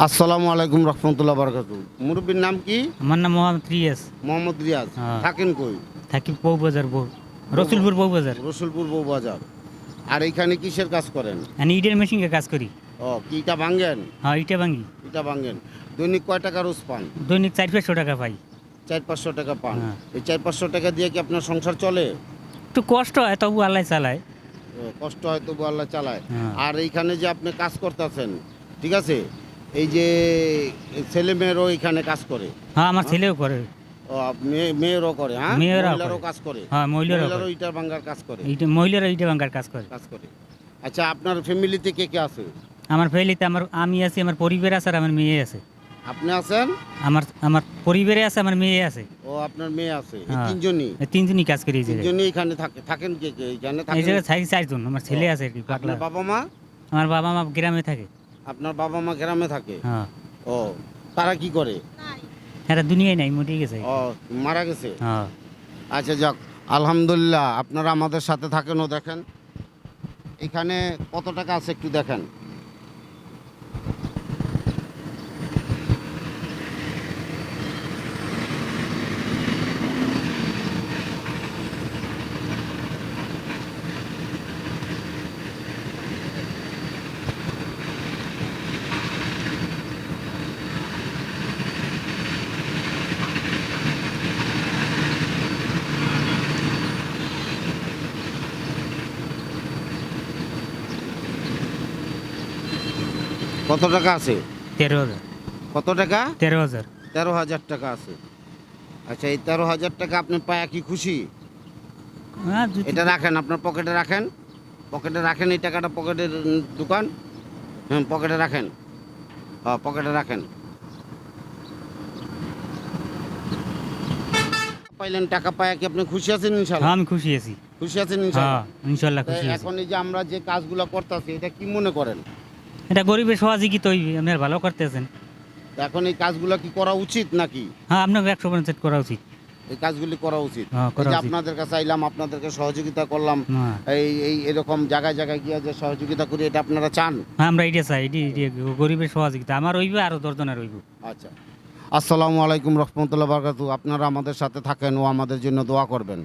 আসসালামু আলাইকুম রহমতুল্লাহ বারকাতু মুরব্বীর নাম কি? আমার নাম মোহাম্মদ রিয়াস মোহাম্মদ রিয়াজ। হ্যাঁ। থাকেন কই? থাকি বউবাজার বউ রসুলপুর বউবাজার রসুলপুর বউবাজার আর এইখানে কিসের কাজ করেন? আমি ইডের মেশিনে কাজ করি। ও কি ইটা ভাঙ্গেন হ্যাঁ ইটা ভাঙ্গি ইটা ভাঙ্গেন দৈনিক কয় টাকা রোজ পান? দৈনিক চার পাঁচশো টাকা পাই। চার পাঁচশো টাকা পান। হ্যাঁ। এই চার পাঁচশো টাকা দিয়ে কি আপনার সংসার চলে? একটু কষ্ট হয় তবু আল্লাহ চালায়। কষ্ট হয় তবু আল্লাহ চালায়। হ্যাঁ। আর এইখানে যে আপনি কাজ করতেছেন ঠিক আছে? এই যে ছেলে মেয়েরও এখানে কাজ করে। হ্যাঁ আমার ছেলেও করে। ও, মেয়ে- মেয়েরও করে হ্যাঁ? মেয়েরাও কাজ করে। হ্যাঁ মহিলারও ইটা কাজ করে। মহিলারা ইটা কাজ করে। কাজ করে। আচ্ছা আপনার ফ্যামিলিতে কে কে আছে? আমার ফ্যামিলিতে আমার আমি আছি আমার পরিবার আছে আর আমার মেয়ে আছে। আপনি আছেন? আমার আমার পরিবারে আছে আমার মেয়ে আছে। ও আপনার মেয়ে আছে। হ্যাঁ। তিনজনই? তিনজনই কাজ করি তিনজনই এখানে থাকে থাকেন কে কে? এখানে এই জায়গায় চারজন আমার ছেলে আছে পাগলা। বাবা মা? আমার বাবা মা গ্রামে থাকে। আপনার বাবা মা গ্রামে থাকে। হ্যাঁ। ও তারা কি করে? এরা দুনিয়ায় নাই মরে গেছে। ও মারা গেছে? হ্যাঁ। আচ্ছা যাক আলহামদুলিল্লাহ আপনারা আমাদের সাথে থাকেন ও দেখেন। এখানে কত টাকা আছে একটু দেখেন। কত টাকা আছে? তেরো হাজার। কত টাকা? তেরো হাজার। তেরো হাজার টাকা আছে। আচ্ছা এই তেরো হাজার টাকা আপনি পায়া কি খুশি? হ্যাঁ এটা রাখেন আপনার পকেটে রাখেন। পকেটে রাখেন এই টাকাটা পকেটের দোকান। হ্যাঁ পকেটে রাখেন। হ্যাঁ পকেটে রাখেন। পাইলেন টাকা পায়া কি আপনি খুশি আছেন হ্যাঁ ইনশাল্লাহ আমি খুশি আছি। খুশি আছেন হ্যাঁ ইনশাল্লাহ ইনশাল্লাহ খুশি এখন এই যে আমরা যে কাজগুলো করতেছি এটা কি মনে করেন? এটা গরিবের সহযোগিতা হইবে আপনার ভালো করতেছেন। এখন এই কাজগুলো কি করা উচিত নাকি? হ্যাঁ আপনাকে একশো পঞ্চাশ করা উচিত। এই কাজগুলি করা উচিত। হ্যাঁ, যে আপনাদের কাছে আইলাম আপনাদেরকে সহযোগিতা করলাম। হ্যাঁ। এই এই এরকম জায়গায় জায়গায় গিয়ে যে সহযোগিতা করি এটা আপনারা চান? হ্যাঁ, আমরা এটা চাই। গরিবের সহযোগিতা। আমার হইবে আরও দশজনের হইব আচ্ছা। আসসালামু আলাইকুম রহমতুল্লাহ বারকাতু। আপনারা আমাদের সাথে থাকেন ও আমাদের জন্য দোয়া করবেন।